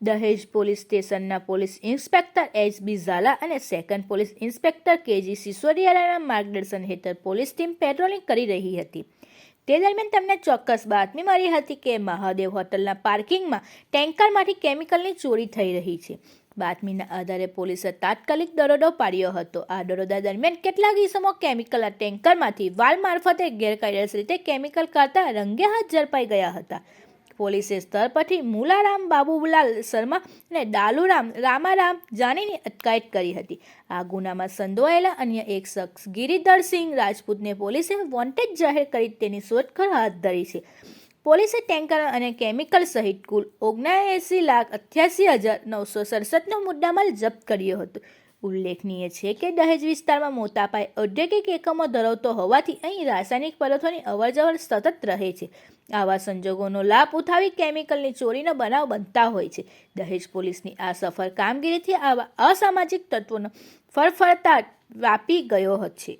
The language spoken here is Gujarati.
દહેજ પોલીસ સ્ટેશનના police inspector H B Zala અને સેકન્ડ પોલીસ ઇન્સ્પેક્ટર કેજી સિસોડિયાલાના માર્ગદર્શન હેઠળ પોલીસ ટીમ પેટ્રોલિંગ કરી રહી હતી. તે દરમિયાન તેમને ચોક્કસ બાતમી મળી હતી કે મહાદેવ હોટલના પાર્કિંગમાં ટેન્કરમાંથી કેમિકલની ચોરી થઈ રહી છે. બાતમીના આધારે પોલીસે તાત્કાલિક દરોડો પાડ્યો હતો. આ દરોડા દરમિયાન કેટલાક ઇસમો કેમિકલના ટેન્કરમાંથી વાલ મારફતે ગેરકાયદેસર રીતે કેમિકલ કાઢતા રંગે હાથ ઝડપાઈ ગયા હતા. પોલીસે સ્થળ પરથી મુલારામ બાબુલાલ શર્મા અને ડાલુરામ રામારામ જાનીની અટકાયત કરી હતી. આ ગુનામાં સંડોવાયેલા અન્ય એક શખ્સ ગિરિધરસિંહ રાજપૂતને પોલીસે વોન્ટેડ જાહેર કરી તેની શોધખોળ હાથ ધરી છે. પોલીસે ટેન્કર અને કેમિકલ સહિત કુલ ઓગણએંસી લાખ અઠ્યાસી હજાર નવસો સડસઠનો મુદ્દામાલ જપ્ત કર્યો હતો. ઉલ્લેખનીય છે કે દહેજ વિસ્તારમાં મોટા પાયે ઔદ્યોગિક એકમો ધરાવતો હોવાથી અહીં રાસાયણિક પદાર્થોની અવરજવર સતત રહે છે. આવા સંજોગોનો લાભ ઉઠાવી કેમિકલની ચોરીનો બનાવ બનતા હોય છે. દહેજ પોલીસની આ સફળ કામગીરીથી આવા અસામાજિક તત્વોનો ફરફરતા વ્યાપી ગયો છે.